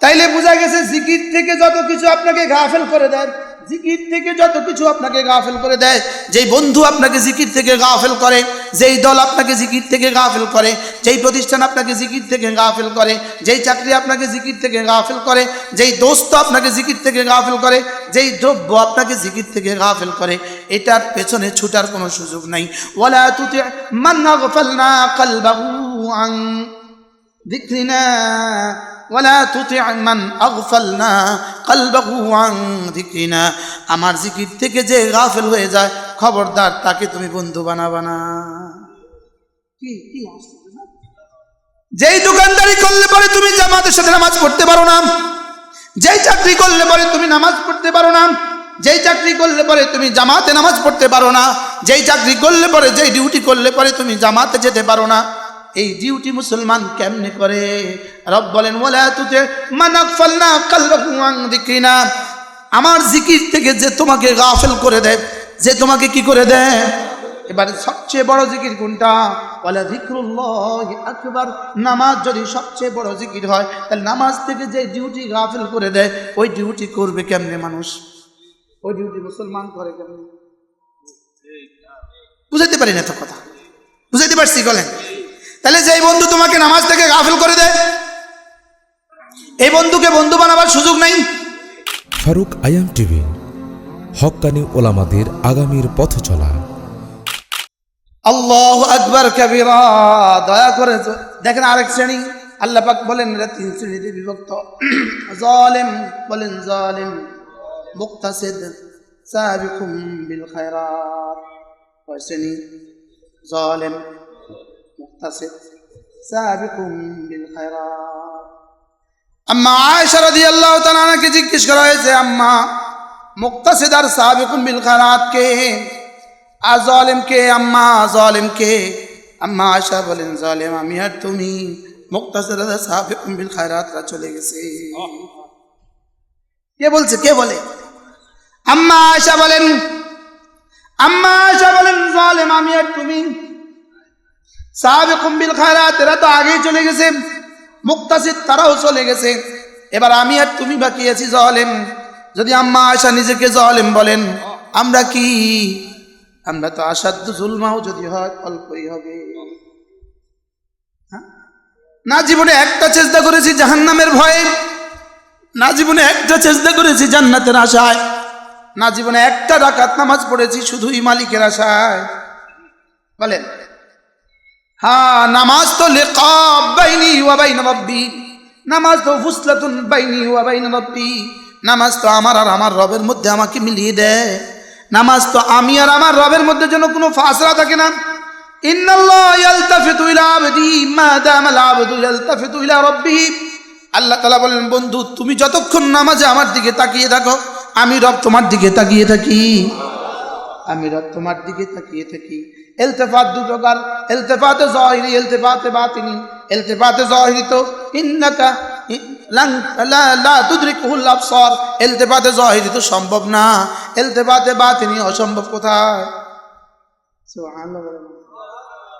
তাইলে বোঝা গেছে জিকির থেকে যত কিছু আপনাকে গাফেল করে দেয়, জিকির থেকে যত কিছু আপনাকে গাফেল করে দেয়, যেই বন্ধু আপনাকে জিকির থেকে গাফেল করে, যেই দল আপনাকে জিকির থেকে গাফেল করে, যেই প্রতিষ্ঠান আপনাকে জিকির থেকে গাফেল করে, যেই চাকরি আপনাকে জিকির থেকে গাফেল করে, যেই দোস্ত আপনাকে জিকির থেকে গাফেল করে, যেই দ্রব্য আপনাকে জিকির থেকে গাফেল করে, এটার পেছনে ছুটার কোনো সুযোগ নাই। ওলা তুতে মান্না গোফাল না কালবাবু আং দিকরিনা ولا تطع من أغفلنا قلبه عن ذكرنا আমার জিকির থেকে যে গাফেল হয়ে যায় খবরদার তাকে তুমি বন্ধু বানাবা না কি কি আশ্চর্য না? যেই দোকানদারি করলে পরে তুমি জামাতের সাথে নামাজ পড়তে পারো না যেই চাকরি করলে পরে তুমি নামাজ পড়তে পারো না যেই চাকরি করলে পরে তুমি জামাতে নামাজ পড়তে পারো না যেই চাকরি করলে পরে যেই ডিউটি করলে পরে তুমি জামাতে যেতে পারো না এই ডিউটি মুসলমান কেমনে করে? রব বলেন ওলা তুতে মানাক ফাল্লা আন যিকরিনা। আমার জিকির থেকে যে তোমাকে গাফেল করে দেয়, যে তোমাকে কি করে দেয়? এবারে সবচেয়ে বড় জিকির কোনটা? বলে জিক্রুল্লাহ আকবার। নামাজ যদি সবচেয়ে বড় জিকির হয়, তাহলে নামাজ থেকে যে ডিউটি গাফেল করে দেয়, ওই ডিউটি করবে কেমনে মানুষ? ওই ডিউটি মুসলমান করে কেমনে? বুঝাইতে পারি না তো কথা? বুঝাইতে পারছি, বলেন। তাহলে যেই বন্ধু তোমাকে নামাজ থেকে গাফিল করে দেয় এই বন্ধুকে বন্ধু বানাবার সুযোগ নাই। ফারুক আয়াম টিভি হক্কানি ওলামাদের আগামীর পথ চলা। আল্লাহ আকবর কবিরা দয়া করে দেখেন আরেক শ্রেণি আল্লাহ পাক বলেন এরা তিন শ্রেণীতে বিভক্ত। জালেম বলেন জালেম মুক্তাসিদ সাবিকুম বিল খায়রাত। কয় শ্রেণি? জালেম। মুক্তাসিদ সাবিকুম বিল খায়রাত আম্মা আয়েশা রাদিয়াল্লাহু তাআলা আনহাকে জিজ্ঞেস করা হয়েছে আম্মা মুক্তাসিদ আর সাবিকুম বিল খায়রাত কে আর কে আম্মা জালেম কে আম্মা আয়সা বলেন জালেম আমি আর তুমি মুক্তাসির সাবিকুম বিল খায়রাতরা চলে গেছে কে বলছে? কে বলে? আম্মা আয়সা বলেন আম্মা আয়সা বলেন জালেম আমি আর তুমি সাবিকুম বিল খায়রাত, এরা তো আগেই চলে গেছে। মুক্তাসিদ, তারাও চলে গেছে। এবার আমি আর তুমি বাকি আছি জালেম। যদি আম্মা আয়সা নিজেকে জালেম বলেন, আমরা কি? আমরা তো আসাধ্য জুলমাও যদি হয়, অল্পই হবে। হ্যাঁ? না, জীবনে একটা চেষ্টা করেছি জাহান্নামের ভয়ে। না, জীবনে একটা চেষ্টা করেছি জান্নাতের আশায়। না, জীবনে একটা রাকাত নামাজ পড়েছি শুধুই মালিকের আশায়। বলেন। হ্যাঁ নামাজ তো লেকাব বাইনি ওয়া বাইনা রব্বি নামাজ তো ফুসলাতুন বাইনি ওয়া বাইনা রব্বি নামাজ তো আমার আর আমার রবের মধ্যে আমাকে মিলিয়ে দেয় নামাজ তো আমি আর আমার রবের মধ্যে যেন কোনো ফাসলা থাকে না। আল্লাহ তাআলা বলেন বন্ধু, তুমি যতক্ষণ নামাজে আমার দিকে তাকিয়ে থাকো, আমি রব তোমার দিকে তাকিয়ে থাকি। আমি রব তোমার দিকে তাকিয়ে থাকি। এলতেফাত দু প্রকার এলতেফাতে জাহিরি এলতেফাতে বাতিনি। এলতেফাতে জাহিরি তো ইন্নাকা আবসার। এলতেফাতে জাহিরি তো সম্ভব না। এলতেফাতে বাতিনি অসম্ভব কোথায়।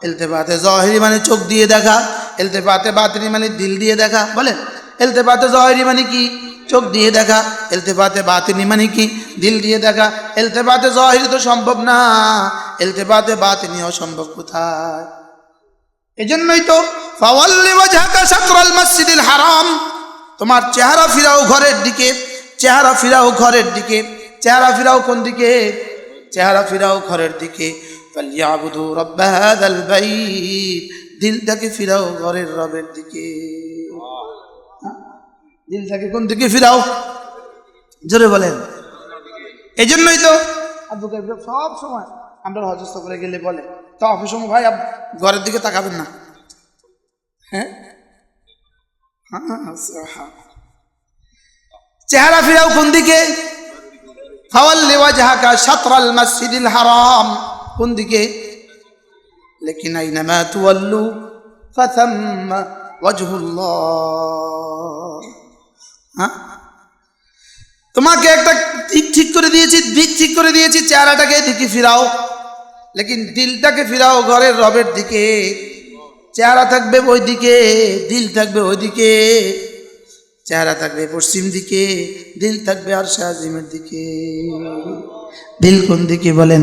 এলতেফাতে জাহিরি মানে চোখ দিয়ে দেখা এলতেফাতে বাতিনি মানে দিল দিয়ে দেখা বলেন এলতেফাতে জাহিরি মানে কি? চোখ দিয়ে দেখা এলতেফাতে বাতিনি মানে কি? দিল দিয়ে দেখা। এলতেফাতে জাহিরি তো সম্ভব না। এলতেফাতে বাতিনি অসম্ভব কোথায়? এজন্যই তো মসজিদিল হারাম। তোমার চেহারা ফিরাও ঘরের দিকে, চেহারা ফিরাও ঘরের দিকে, চেহারা ফিরাও কোন দিকে? চেহারা ফিরাও ঘরের দিকে। বাইত। দিলটাকে ফিরাও ঘরের রবের দিকে। হ্যাঁ? দিলটাকে কোন দিকে ফিরাও? জোরে বলেন। এই জন্যই তো সব সময় আমরা হজস্ত করে গেলে বলে, তো অফিস সময় ভাই ঘরের দিকে তাকাবেন না। হ্যাঁ? হ্যাঁ। চেহারা ফিরাও কোন দিকে? ফাওয়াল্লি ওয়াজহাকা শাতরাল মসজিদিল হারাম। কোন দিকে? লেকিন আইনামা তুওয়াল্লু ফাথাম্মা ওয়াজহুল্লাহ। হ্যাঁ? তোমাকে একটা দিক ঠিক করে দিয়েছি, দিক ঠিক করে দিয়েছি, চেহারাটাকে দিকে ফিরাও। লেকিন দিলটাকে ফিরাও ঘরের রবের দিকে। চেহারা থাকবে ওই দিকে দিল থাকবে ওই দিকে চেহারা থাকবে পশ্চিম দিকে, দিল থাকবে আর শাহিমের দিকে। দিল কোন দিকে বলেন?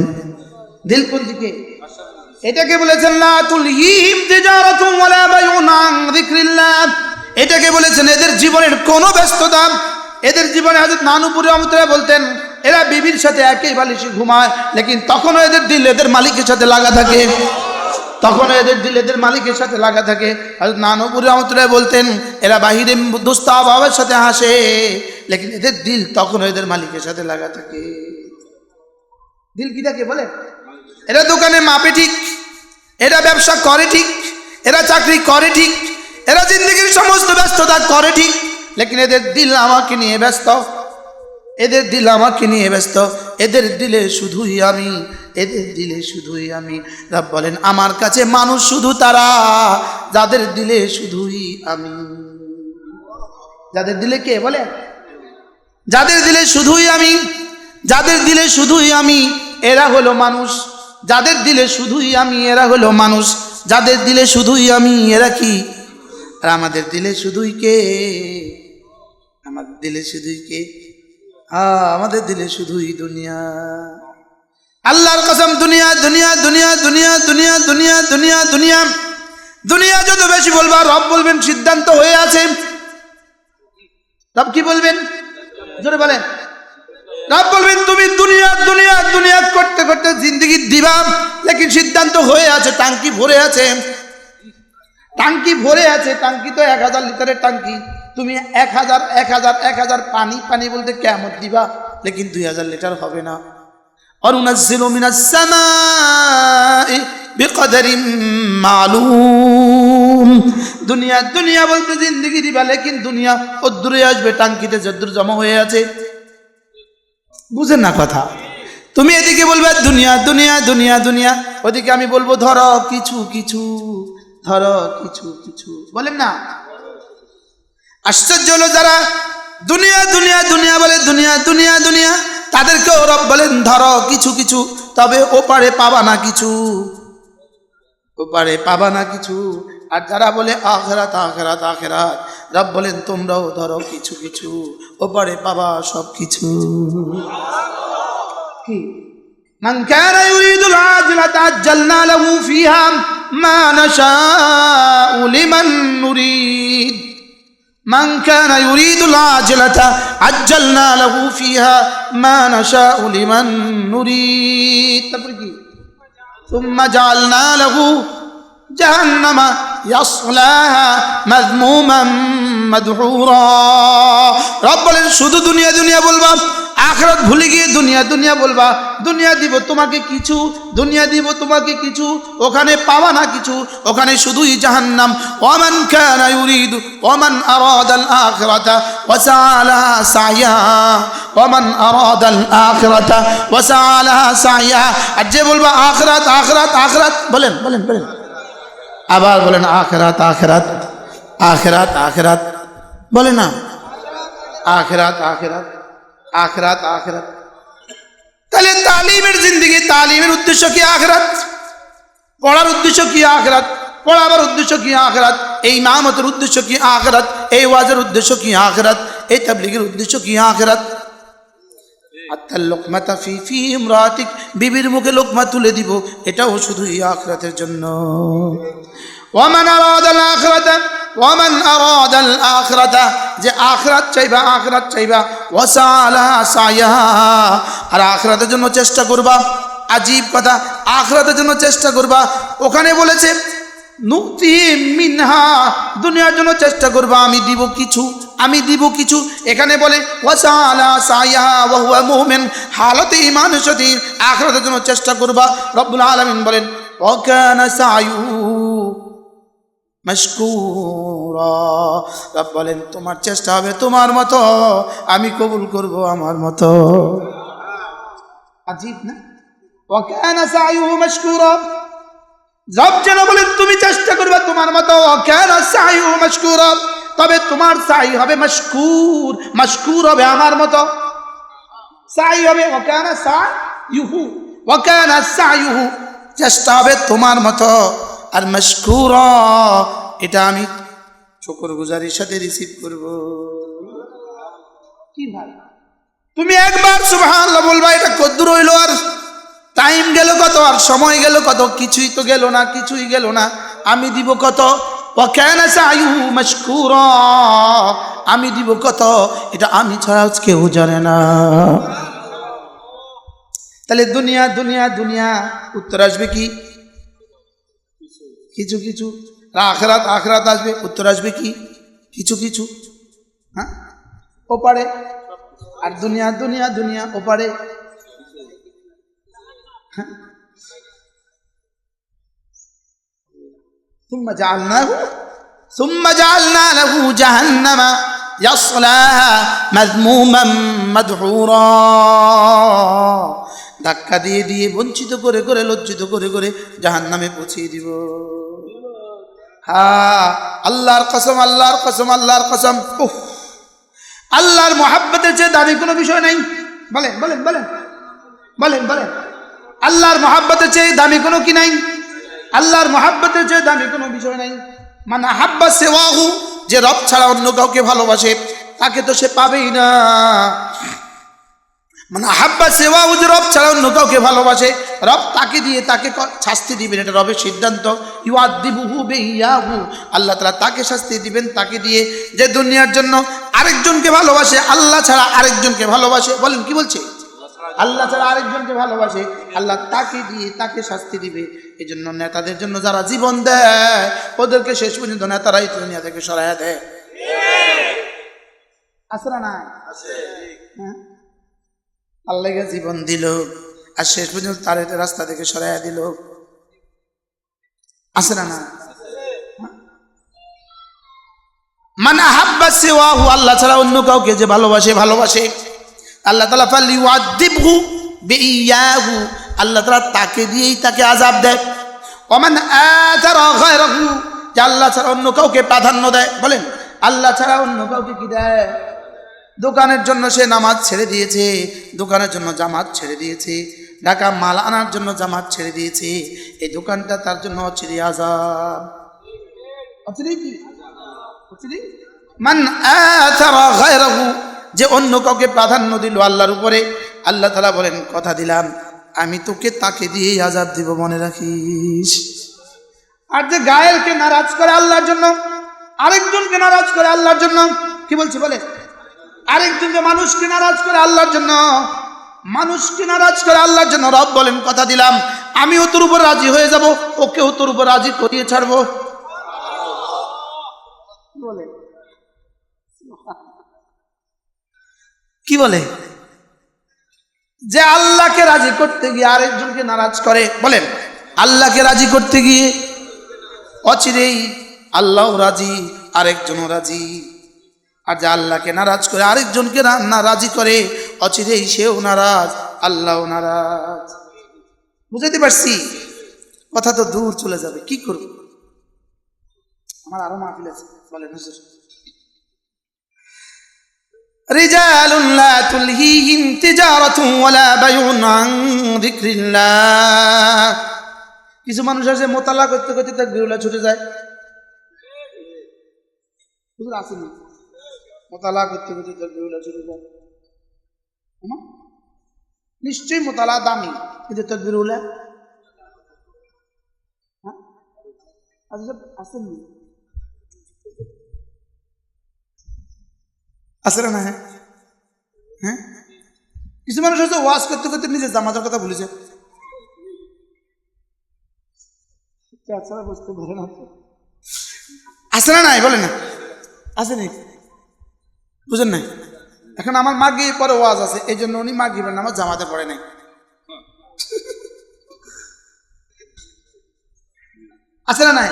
দিল কোন দিকে? এটাকে বলেছেন লা তুলহিম তিজারাতুম ওয়ালা বাইউন আন এটাকে বলেছেন, এদের জীবনের কোনো ব্যস্ততা এদের জীবনে হযরত নানুপুরি রহমতুল্লাহ বলতেন, এরা বিবির সাথে একই বালিশে ঘুমায়, লেকিন তখনও এদের দিল এদের মালিকের সাথে লাগা থাকে। তখন এদের দিল এদের মালিকের সাথে লাগা থাকে। হযরত নানুপুরি রহমতুল্লাহ বলতেন, এরা বাহিরে দোস্তা বাবার সাথে হাসে, লেকিন এদের দিল তখন এদের মালিকের সাথে লাগা থাকে। দিল কিটাকে বলে? এরা দোকানে মাপে ঠিক, এরা ব্যবসা করে ঠিক, এরা চাকরি করে ঠিক, এরা জিন্দগির সমস্ত ব্যস্ততা করে ঠিক। লেকিন এদের দিল আমাকে নিয়ে ব্যস্ত। এদের দিল আমাকে নিয়ে ব্যস্ত। এদের দিলে শুধুই আমি, এদের দিলে শুধুই আমি। রব বলেন, আমার কাছে মানুষ শুধু তারা, যাদের দিলে শুধুই আমি। যাদের দিলে কে বলে? যাদের দিলে শুধুই আমি, যাদের দিলে শুধুই আমি, এরা হলো মানুষ। যাদের দিলে শুধুই আমি, এরা হলো মানুষ। যাদের দিলে শুধুই আমি, এরা কি? আর আমাদের দিলে শুধুই কে? আমাদের দিলে শুধুই কে? আমাদের দিলে শুধুই দুনিয়া। আল্লাহর কসম, দুনিয়া দুনিয়া দুনিয়া দুনিয়া দুনিয়া দুনিয়া দুনিয়া দুনিয়া। দুনিয়া যত বেশি বলবা, রব বলবেন, সিদ্ধান্ত হয়ে আছে। রব কি বলবেন? জোরে বলেন। রব বলবেন, তুমি দুনিয়া দুনিয়া দুনিয়া করতে করতে জিন্দগি দিবা, লেকিন সিদ্ধান্ত হয়ে আছে, টাঙ্কি ভরে আছে। টাঙ্কি ভরে আছে, টাঙ্কি তো এক হাজার লিটারের টাঙ্কি। তুমি এক হাজার এক হাজার এক হাজার পানি পানি বলতে কেমন দিবা, লেকিন দুই হাজার লিটার হবে না। অরুণাজিল মালুম। দুনিয়া দুনিয়া বলতে জিন্দগি দিবা, লেকিন দুনিয়া ও দূরে আসবে, টাঙ্কিতে যদ্দূর জমা হয়ে আছে। বুঝেন না কথা। তুমি এদিকে বলবে, দুনিয়া দুনিয়া দুনিয়া দুনিয়া। ওদিকে আমি বলব, ধরো কিছু কিছু, ধরো কিছু কিছু। বলেন না। আশ্চর্য হলো যারা দুনিয়া দুনিয়া দুনিয়া বলে দুনিয়া দুনিয়া দুনিয়া তাদেরকেও রব বলেন ধরো কিছু কিছু তবে ওপারে পাবা না কিছু ওপারে পাবা না কিছু আর যারা বলে আখেরাত আখেরাত আখেরাত রব বলেন তোমরাও ধরো কিছু কিছু ওপারে পাবা সব কিছু কি من كان يريد العاجلة عجلنا له فيها ما نشاء لمن نريد من كان يريد العاجلة عجلنا له فيها ما نشاء لمن نريد. ثم جعلنا له جهنم يصلاها مذموما. রব বলেন, শুধু দুনিয়া দুনিয়া বলবা, আখরাত ভুলে গিয়ে দুনিয়া দুনিয়া বলবা, দুনিয়া দিব তোমাকে কিছু, দুনিয়া দিব তোমাকে কিছু, ওখানে পাওয়া না কিছু, ওখানে শুধুই জাহান্নাম। ওমান কানা ইউরিদু ওমান আরাদাল আখিরাতা ওয়া সাআলাহা সাইয়া। ওমান আরাদাল আখিরাতা ওয়া সাআলাহা সাইয়া। আর যে বলবা, আখিরাত আখিরাত আখিরাত, বলেন বলেন বলেন। আবার বলেন, আখিরাত আখিরাত আখিরাত আখিরাত। বলে না। আখরাত আখরাত আখরাত আখরাত। তাহলে তালিমের জিন্দগি, তালিমের উদ্দেশ্য কি আখরাত? পড়ার উদ্দেশ্য কি আখরাত? পড়াবার উদ্দেশ্য কি আখরাত? এই নামতের উদ্দেশ্য কি আখরাত? এই ওয়াজের উদ্দেশ্য কি আখরাত? এই তাবলিগের উদ্দেশ্য কি আখরাত? বিবির মুখে লোকমা তুলে দিব। এটাও শুধু এই আখরাতের জন্য। ওয়ামান আখরাতা ওয়ামান আরাদাল আখরাতা, যে আখরাত চাইবা আখরাত চাইবা, ওয়াসালা সায়া। আর আখরাতের জন্য চেষ্টা করবা, আজীব কথা, আখরাতের জন্য চেষ্টা করবা। ওখানে বলেছে নুক্তি মিনহা, দুনিয়ার জন্য চেষ্টা করবা, আমি দিব কিছু, আমি দিব কিছু। এখানে বলে, ওয়াসালা সায়া ওয়া হুয়া মুমিন, হালতে ইমানের সাথে আখরাতের জন্য চেষ্টা করবা। রব্বুল আলামিন বলেন ওয়াকানা সায়ু রব বলেন, তোমার চেষ্টা হবে তোমার মতো, আমি কবুল করব আমার মতো। না? মাশকুরা। রব যেন বলেন, তুমি চেষ্টা করবে তোমার মতো। ওয়াকানা মাশকুরা। তবে তোমার সাই হবে মশকুর। মশকুর হবে আমার মতো। সাই হবে ওয়াকানা সায়ুহু ওয়াকানা সায়ুহু চেষ্টা হবে তোমার মতো। আর মশকুর, এটা আমি শুকর গুজারির সাথে রিসিভ করব। কি ভাই? তুমি একবার সুবহানাল্লাহ বলবা, এটা কদ্দুর হইল আর টাইম গেল কত, আর সময় গেল কত, কিছুই তো গেল না, কিছুই গেল না। আমি দিব কত? আমি দিব কত? এটা আমি ছাড়া কেউ জানে না। তাহলে দুনিয়া দুনিয়া দুনিয়া, উত্তর আসবে কি? কিছু কিছু আখরাত আখরাত আসবে উত্তর আসবে কি কিছু কিছু হ্যাঁ ওপারে আর দুনিয়া দুনিয়া দুনিয়া ওপারে হ্যাঁ? ثم جعلناه ثم جعلنا له جهنم يصلاها مذموما مدحورا ধাক্কা দিয়ে দিয়ে বঞ্চিত করে করে, লজ্জিত করে করে জাহান নামে পৌঁছিয়ে দিব। হা, আল্লাহর কসম আল্লাহর কসম আল্লাহর কসম। আল্লাহর মহাব্বতের চেয়ে দাবি কোনো বিষয় নাই। বলেন বলেন বলেন বলেন বলেন। আল্লাহর মহাব্বতের চেয়ে দামি কোনো কি নাই? আল্লাহর মহাব্বতের চেয়ে দামি কোনো বিষয় নাই। মানে হাব্বা সেওয়াহু, যে রব ছাড়া অন্য কাউকে ভালোবাসে, তাকে তো সে পাবেই না। মানে হাব্বা সেওয়াহু যে রব ছাড়া অন্য কাউকে ভালোবাসে রব তাকে দিয়ে তাকে শাস্তি দিবেন এটা রবের সিদ্ধান্ত। ইউআদিবুহু বেইয়াহু আল্লাহ তালা তাকে শাস্তি দিবেন তাকে দিয়ে যে দুনিয়ার জন্য আরেকজনকে ভালোবাসে আল্লাহ ছাড়া আরেকজনকে ভালোবাসে বলেন কি বলছে? আল্লাহ ছাড়া আরেকজনকে ভালোবাসে আল্লাহ তাকে দিয়ে তাকে শাস্তি দিবে। এই জন্য নেতাদের জন্য যারা জীবন দেয় ওদেরকে শেষ পর্যন্ত নেতারাই দুনিয়া থেকে সরাইয়া দেয়। আছে না না হ্যাঁ? আল্লাহকে জীবন দিল। আর শেষ পর্যন্ত তার রাস্তা থেকে সরাইয়া দিল। আছে না না? মানে হাব্বা ওয়াহু আল্লাহ ছাড়া অন্য কাউকে যে ভালোবাসে ভালোবাসে। আল্লাহ তালা ফাল্লি ওয়াদিবহু বেইয়াহু, আল্লাহ তালা তাকে দিয়েই তাকে আজাব দেয়। যে আল্লাহ ছাড়া অন্য কাউকে প্রাধান্য দেয়। বলেন, আল্লাহ ছাড়া অন্য কাউকে কি দেয়? দোকানের জন্য সে নামাজ ছেড়ে দিয়েছে, দোকানের জন্য জামাত ছেড়ে দিয়েছে, ঢাকা মাল আনার জন্য জামাত ছেড়ে দিয়েছে, এই দোকানটা তার জন্য কি? যে অন্য কাউকে প্রাধান্য দিল আল্লাহর উপরে, আল্লাহ তালা বলেন, কথা দিলাম, আমি তোকে তাকে দিয়েই আজাদ দিব, মনে রাখিস? আর যে গায়েলকে নারাজ করে আল্লাহর জন্য, আরেকজনকে নারাজ করে আল্লাহর জন্য, কি বলছি বলে? আরেকজনকে মানুষকে নারাজ করে আল্লাহর জন্য, মানুষকে নারাজ করে আল্লাহর জন্য রব বলেন, কথা দিলাম। আমিও তোর উপর রাজি হয়ে যাব, ওকেও তোর উপর রাজি করিয়ে ছাড়বো। বলে? কি বলে? যে আল্লাহকে রাজি করতে গিয়ে আরেকজনকে নারাজ করে, বলেন, আল্লাহকে রাজি করতে গিয়ে অচিরেই আল্লাহ রাজি, আরেকজনও রাজি। আর যে আল্লাহকে নারাজ করে আরেকজনকে না না রাজি করে অচিরেই সেও নারাজ আল্লাহ নারাজ বুঝাতে পারছি কথা তো দূর চলে যাবে কি করব আমার আরো মাহফিল আছে বলেন হুজুর رجال لا تلهيهم تجارة ولا بيع عن ذكر الله কিছু মানুষ আছে মোতালা করতে করতে তার বিরুলা ছুটে যায় হুজুর আসেনি মোতালা করতে করতে তার বিরুলা ছুটে যায় হুম? নিশ্চয়ই মোতালা দামি, কিন্তু তার বিরুলা হ্যাঁ? আচ্ছা আছে না। হ্যাঁ? হ্যাঁ? কিছু মানুষ হচ্ছে ওয়াজ করতে করতে নিজের জামাতের কথা ভুলেছে বুঝতে পারে না না, নাই বলে না। আছে নি বুঝেন নাই? এখন আমার মাগি পরে ওয়াজ আছে এই জন্য উনি মাগিবেন আমার জামাতে পড়ে নাই। আছে না নাই?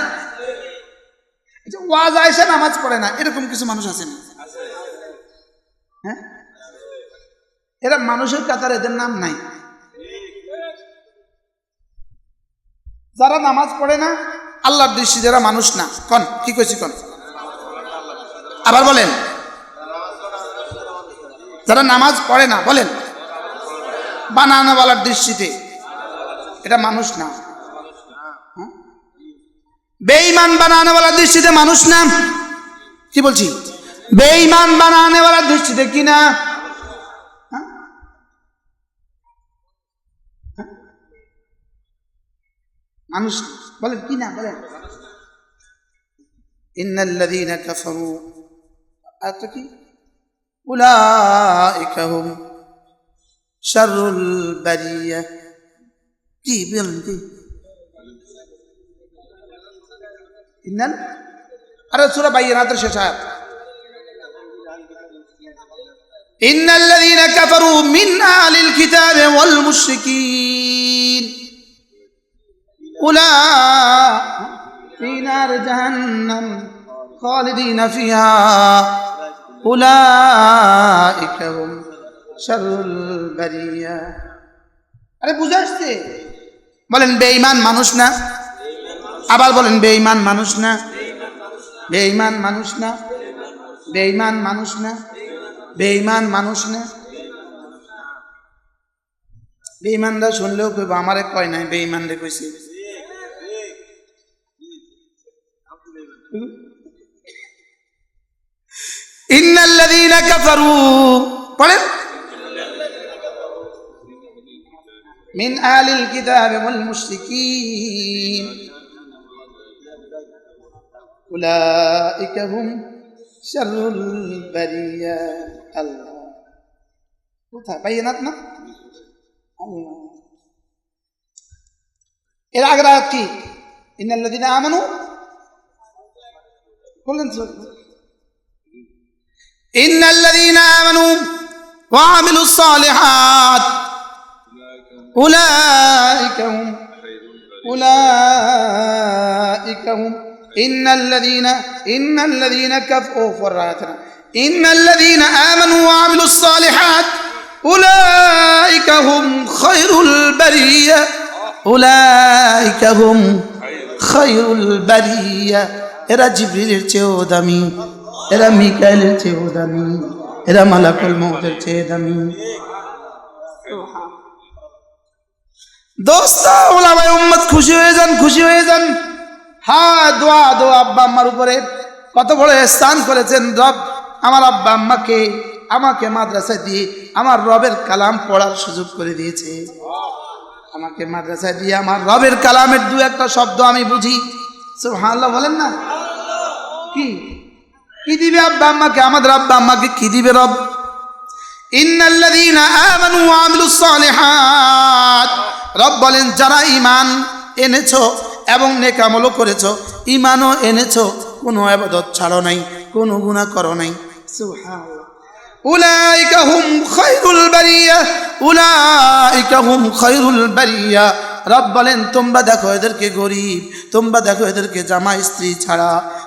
ওয়াজ আইসে নামাজ পড়ে না, এরকম কিছু মানুষ আছে না? হ্যাঁ? এরা মানুষের কাতার এদের নাম নাই। যারা নামাজ পড়ে না, আল্লাহর দৃষ্টি যারা মানুষ না। কন, কি কন? আবার বলেন। যারা নামাজ পড়ে না, বলেন। বানানোওয়ালার দৃষ্টিতে। এটা মানুষ না। হ্যাঁ? বেঈমান বানানোওয়ালার দৃষ্টিতে মানুষ না। কি বলছি? বেঈমান বানানোওয়ালার দৃষ্টিতে কি না? হ্যাঁ? হ্যাঁ? মানুষ বলেন, কি না? বলেন। ইন্নাল্লাযীনা কাফারু। আর তো কি? أولئك هم شر البرية. دي بلدي إن أرى سورة بينات الشاشات إن الذين كفروا من أهل الكتاب والمشركين أولئك في نار جهنم خالدين فيها. আরে বুঝে আসছে? বলেন, বেঈমান মানুষ না? আবার বলেন, বেঈমান মানুষ না? বেঈমান মানুষ না? বেঈমান মানুষ না? বেঈমান মানুষ না? বেঈমানরা শুনলেও কইব, আমারে কয় নাই বেঈমান রে কইছে ان الذين كفروا پڑھیں من أهل الكتاب والمشركين اولئك هم شر البريا الله. কোথা বাইনাত না এর আগের আয়াত কি ইন্নাল্লাযীনা তো ইন্নাল্লাযীনা আমানু ওয়া আমিলুস সালিহাত أولئك هم أولئك هم إن الذين إن الذين كفروا فراتنا إن الذين آمنوا وعملوا الصالحات أولئك هم خير البرية أولئك هم خير البرية এরা জিবরিলের চেয়েও দামি এরা মিকাইলের চেয়েও দামি, এরা মালাকুল মৌতের চেয়ে দামি। দোস্ত, ওলামায় উম্মত, খুশি হয়ে যান, খুশি হয়ে যান। হ্যাঁ দোয়া দোয়া আব্বা আম্মার উপরে। কত বড় স্থান করেছেন রব। আমার আব্বা আম্মাকে, আমাকে মাদ্রাসায় দিয়ে, আমার রবের কালাম পড়ার সুযোগ করে দিয়েছে। আমাকে মাদ্রাসায় দিয়ে আমার রবের কালামের দু একটা শব্দ আমি বুঝি। সুবহানাল্লাহ বলেন না? কি? কি দিবে আব্বা আম্মাকে? আমাদের আব্বা আম্মাকে কি দিবে রব? ইন্নাল্লাযীনা আমানু ওয়া আমিলুস রব বলেন, যারা ঈমান এনেছো এবং নেকামলও করেছ, ঈমানও এনেছো, কোনো ইবাদত ছাড়ো নাই, কোনো গুনাহ করো নাই। সুবহানাল্লাহ। উলাইকা হুম খায়রুল বারিয়া, উলাইকা হুম খায়রুল বারিয়া। রব বলেন, তোমরা দেখো এদেরকে গরিব, তোমরা দেখো এদেরকে জামাই স্ত্রী ছাড়া।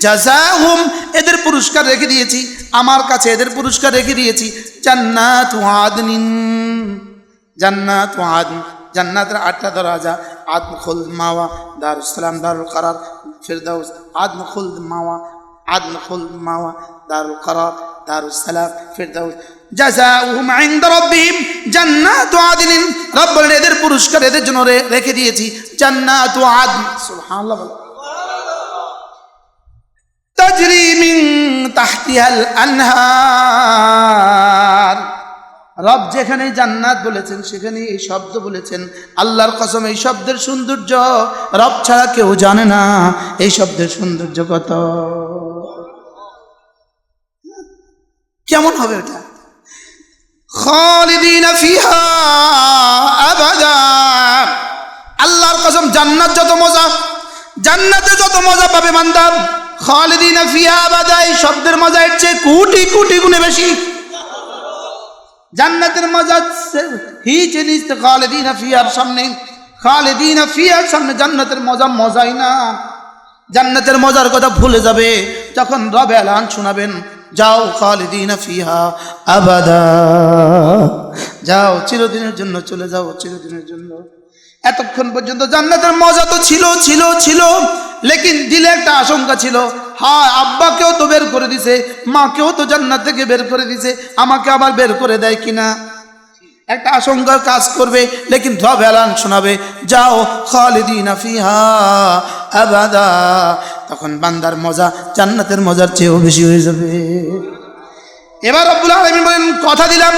জাজাহুম, এদের পুরস্কার রেখে দিয়েছি। আমার কাছে এদের পুরস্কার রেখে দিয়েছি। জান্নাত আদনিন, জান্নাত আদন, জান্নাতের আটটা দরজা আদম খুল মাওয়া দারুস সালাম দারুল কারার, ফিরদাউস আদম খুল মাওয়া আদম খুল মাওয়া, দারুল কারার দারুস সালাম ফিরদাউস। জাযাউহুম ইনদা রাব্বিহিম, জান্নাতু আদনিন। রব বলেন এদের পুরস্কার এদের জন্য রেখে দিয়েছি। জান্নাতু আদন। সুবহানাল্লাহ রব যেখানে জান্নাত বলেছেন সেখানে এই শব্দ বলেছেন। আল্লাহর কসম, এই শব্দের সৌন্দর্য রব ছাড়া কেউ জানে না। এই শব্দের সৌন্দর্য কত? কেমন হবে ওটা আল্লাহর কসম, জান্নাত যত মজা, জান্নাতে যত মজা পাবে মান্দার খালিদিনা আবাদা এই শব্দের মজা এর চেয়ে কোটি কোটি গুণে বেশি। জান্নাতের মজা হিচ নিচ খালিদিনা ফিয়ার সামনে। খালিদিনা ফিয়ার সামনে জান্নাতের মজা মজাই না। জান্নাতের মজার কথা ভুলে যাবে, যখন রবে এলান শোনাবেন, যাও খালিদিনা ফিহা আবাদা। যাও, চিরদিনের জন্য চলে যাও, চিরদিনের জন্য। এতক্ষণ পর্যন্ত জান্নাতের মজা তো ছিল ছিল ছিল, লেকিন দিলে একটা আশঙ্কা ছিল। হ্যাঁ আব্বাকেও তো বের করে দিছে, মাকেও তো জান্নাত থেকে বের করে দিছে, আমাকে আবার বের করে দেয় কিনা? একটা আশঙ্কার কাজ করবে, লেকিন রব এলান শোনাবে, যাও খালিদিনা ফিহা আবাদা। তখন বান্দার মজা জান্নাতের মজার চেয়েও বেশি হয়ে যাবে। এবার রব্বুল আলমিন বলেন, কথা দিলাম।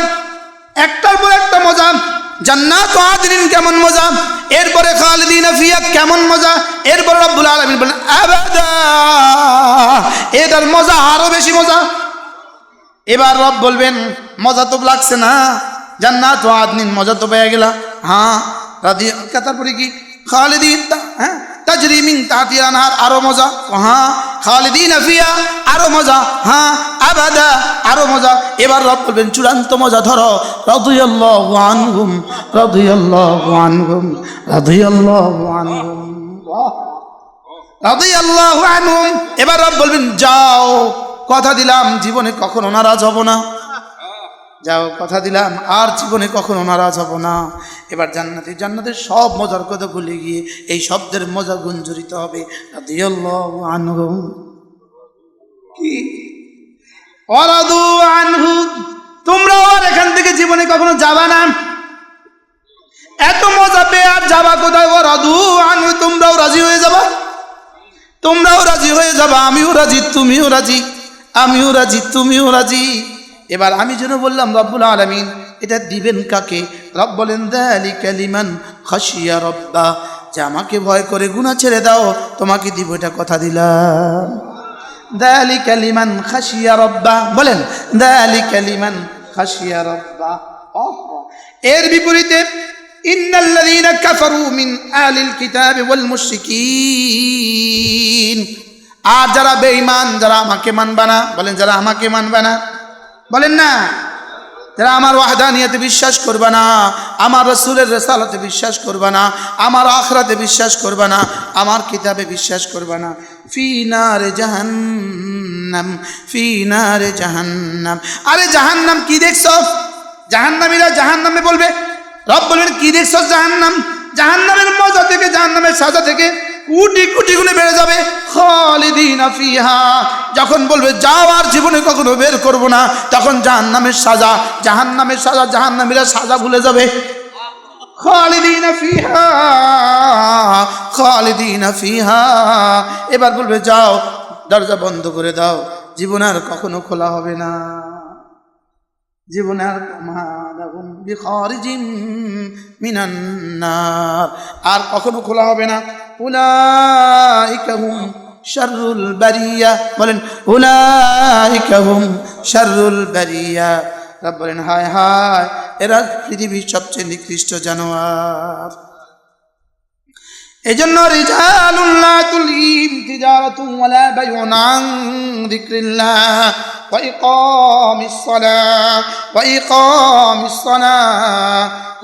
একটার পর একটা মজা। জান্নাত আদিন কেমন মজা? এরপরে খালিদিন ফিয়া কেমন মজা? এরপরে রব্বুল আলমিন বলেন এটার মজা আরও বেশি মজা। এবার রব বলবেন, মজা তো লাগছে না। জান্নাত আদনিন মজা তো পেয়ে গেলা। হ্যাঁ রাদি তারপরে কি? খালিদিন তা- হ্যাঁ তাজরিমিং তাতিয়ার আনহার আরও মজা। হ্যাঁ খালিদিন আফিয়া আরও মজা হ্যাঁ আবাদা, আরও মজা। এবার রব বলবেন, চূড়ান্ত মজা ধরো। রাদিয়াল্লাহু আনহুম রাদিয়াল্লাহু আনহুম রাদিয়াল্লাহু আনহুম রাদিয়াল্লাহু আনহুম। এবার রব বলবেন, যাও, কথা দিলাম, জীবনে কখনো নারাজ হব না। যাও, কথা দিলাম, আর জীবনে কখনো নারাজ হব না। এবার জান্নাতে, জান্নাতের সব মজার কথা ভুলে গিয়ে এই শব্দের মজা গুঞ্জরিত হবে। আনহুম কি? আনহু। আর এখান থেকে জীবনে কখনো যাবা না। এত মজা পেয়ে আর যাবা কোথায়? রাধু আনহু, তোমরাও রাজি হয়ে যাবা? তোমরাও রাজি হয়ে যাবা। আমিও রাজি, তুমিও রাজি। আমিও রাজি, তুমিও রাজি। এবার আমি যেন বললাম, রব্বুল আলমিন, এটা দিবেন কাকে? রব বলেন দালি ক্যালিমান খাসিয়া রব্বা, যে আমাকে ভয় করে গুণা ছেড়ে দাও, তোমাকে দিব এটা কথা দিলাম। দালি কালিমান খাসিয়া রব্বা, বলেন দালি কালিমান খাসিয়া রব্বা এর বিপরীতে, ইন্নাল্লাযীনা কাফারু মিন আহলিল কিতাবি ওয়াল মুশরিকিন। আর যারা বেঈমান, যারা আমাকে মানবে না, বলেন, যারা আমাকে মানবে না। বলেন না? যারা আমার ওয়াহদানিয়াতে বিশ্বাস করবে না, আমার রসুলের রেসালতে বিশ্বাস করবে না, আমার আখরাতে বিশ্বাস করবে না, আমার কিতাবে বিশ্বাস করবে না। ফি নারে জাহান্নাম, ফি নারে জাহান্নাম। আরে জাহান্নাম কি দেখছ? জাহান্নামীরা জাহান্নামে বলবে রব বলবেন কি দেখছ জাহান্নাম? জাহান্নামের মজা থেকে, জাহান্নামের সাজা থেকে কোটি কুটি গুণে বেড়ে যাবে যখন বলবে, যাও আর জীবনে কখনো বের করব না, তখন জাহান্নামের সাজা জাহান্নামের সাজা, জাহান্নামীরা সাজা ভুলে যাবে। ফিহা। এবার বলবে, যাও, দরজা বন্ধ করে দাও। জীবন আর কখনো খোলা হবে না। জীবনের মাদাহুম বিখারিজিম মিনান আর কখনো খোলা হবে না। উলাইকা হুম শাররুল বারিয়া। বলেন উলাইকা হুম শাররুল বারিয়া। রব বলেন, হায় হায়, এরা পৃথিবীর সবচেয়ে নিকৃষ্ট জানোয়ার। এজন্য রিজালুল্লাহ তুলিম তিজারাতুম ওয়ালা বাইউন আন যিকরিল্লাহ। ইকামিস সালাহ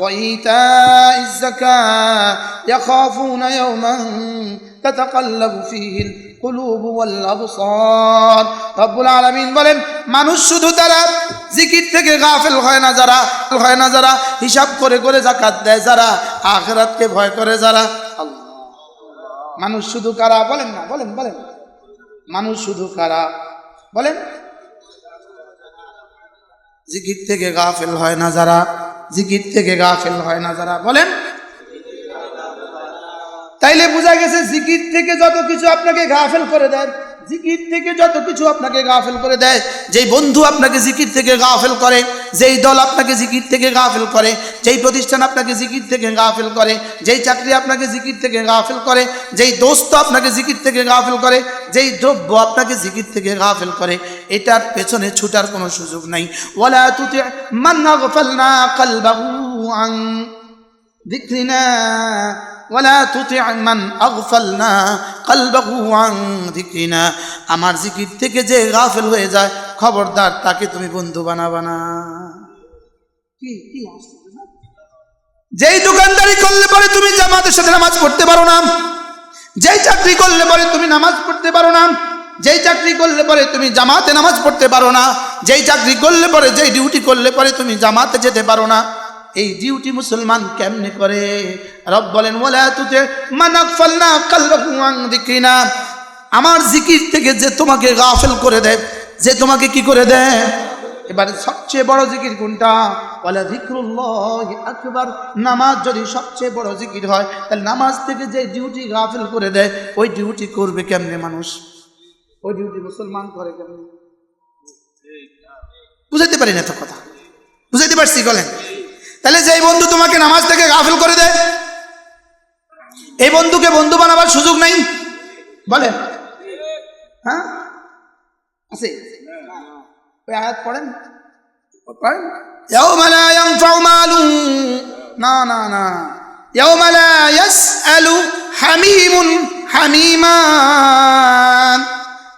ওয়া ইতাইজ যাকাহ ইয়াখাফুনা ইয়াওমান তাতাকাল্লাবু ফীহিল কুলুবু ওয়াল আবসার রব্বুল আলামিন বলেন, মানুষ শুধু তারা জিকির থেকে গাফেল হয় না যারা, হয় না যারা হিসাব করে করে জাকাত দেয় যারা, আখিরাতকে ভয় করে যারা। মানুষ শুধু কারা? বলেন না, বলেন বলেন। মানুষ শুধু কারা? বলেন জিকির থেকে গাফেল হয় না যারা, জিকির থেকে গাফেল হয় না যারা, বলেন। তাইলে বোঝা গেছে জিকির থেকে যত কিছু আপনাকে গাফেল করে দেয়, জিকির থেকে যত কিছু আপনাকে গাফেল করে দেয়, যেই বন্ধু আপনাকে জিকির থেকে গাফেল করে যেই দল আপনাকে জিকির থেকে গাফিল করে, যেই প্রতিষ্ঠান আপনাকে জিকির থেকে গাফিল করে, যেই চাকরি আপনাকে জিকির থেকে গাফিল করে, যেই দোস্ত আপনাকে জিকির থেকে গাফিল করে, যেই দ্রব্য আপনাকে জিকির থেকে গাফিল করে, এটার পেছনে ছুটার কোনো সুযোগ নাই। ওলা তুতে মান্না গোপাল না কালবাবু আং দিক্রিনা ওয়ালা তুতিআ মান আগফালনা কালবাহু আন যিকরিনা। আমার জিকির থেকে যে গাফেল হয়ে যায়, খবরদার, তাকে তুমি বন্ধু বানাবা না। কি কি যেই দোকানদারি করলে পরে তুমি জামাতের সাথে নামাজ পড়তে পারো না। যেই চাকরি করলে পরে তুমি নামাজ পড়তে পারো না। যেই চাকরি করলে পরে তুমি জামাতে নামাজ পড়তে পারো না। যেই চাকরি করলে পরে, যেই ডিউটি করলে পরে তুমি জামাতে যেতে পারো না। এই ডিউটি মুসলমান কেমনে করে? রব বলেন ওলা তুতে মানাক ফাল্লা কালবাহু আন যিকরিনা। আমার জিকির থেকে যে তোমাকে গাফেল করে দেয়, যে তোমাকে কি করে দেয়? এবারে সবচেয়ে বড় জিকির কোনটা? বলে জিক্রুল্লাহ আকবার। নামাজ যদি সবচেয়ে বড় জিকির হয়, তাহলে নামাজ থেকে যে ডিউটি গাফেল করে দেয়, ওই ডিউটি করবে কেমনে মানুষ? ওই ডিউটি মুসলমান করে কেমনে? বুঝাইতে পারি না তো কথা। বুঝাইতে পারছি, বলেন। তাহলে যেই বন্ধু তোমাকে নামাজ থেকে গাফিল করে দেয়, এই বন্ধুকে বন্ধু বানাবার সুযোগ নেই? বলে। হ্যাঁ? আছে। ওই আয়াত পড়েন? পড়েন? না না না। ইয়াউমালা ইয়াসআলু হামিমুন হামিমান।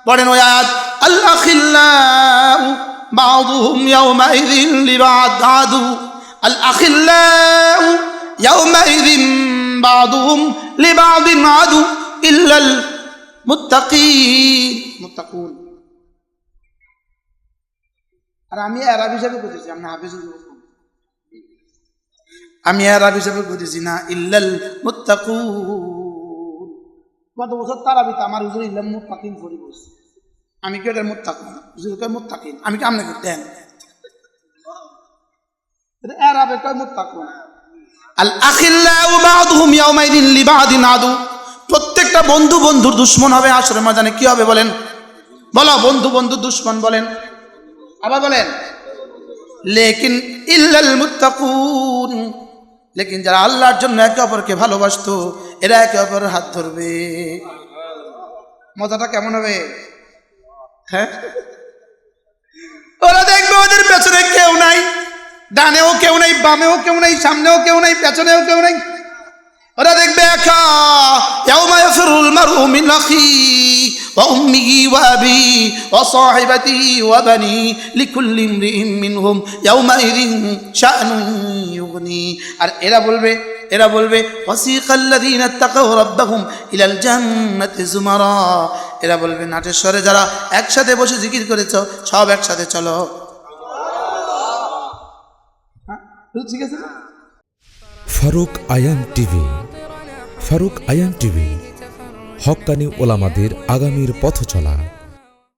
পড়েন ওই আয়াত। আল আখিল্লাউ বাদুহুম ইয়াউমাইযিন লিবাদ আদু الأخلاء يومئذ بعضهم لبعض عدو إلا المتقين متقون আর আমি আরব হিসাবে বুঝেছি আমি হাফিজ আমি আরব হিসাবে বুঝেছি না ইল্লাল মুত্তাকুন গত বছর তারাবিতে আমার হুজুর ইল্লাল মুত্তাকিন পড়ি বলছে আমি কি ওটার মুত্তাকুন হুজুরকে মুত্তাকিন আমি কেমনে করতেন প্রত্যেকটা বন্ধু বন্ধুর দুশ্মন হবে আসরে ময়দানে। কি হবে বলেন? বলো, বন্ধু বন্ধু দুশ্মন বলেন। আবার বলেন, লেকিন ইল্লাল মুত্তাকুন। লেকিন যারা আল্লাহর জন্য একে অপরকে ভালোবাসতো, এরা একে অপরের হাত ধরবে। মজাটা কেমন হবে? হ্যাঁ? ওরা দেখবে ওদের পেছনে কেউ নাই। ডানেও কেউ নাই, বামেও কেউ নাই, সামনেও কেউ নাই, পেছনেও কেউ নাই। ওরা দেখবে একা। আর এরা বলবে এরা বলবে এরা বলবে, নাটেশ্বরে যারা একসাথে বসে জিকির করেছ, সব একসাথে চলো হ্যাঁ ঠিক আছে? ফারুক আয়ান টিভি ফারুক আয়ান টিভি হকানি ওলামাদের আগামীর পথ চলা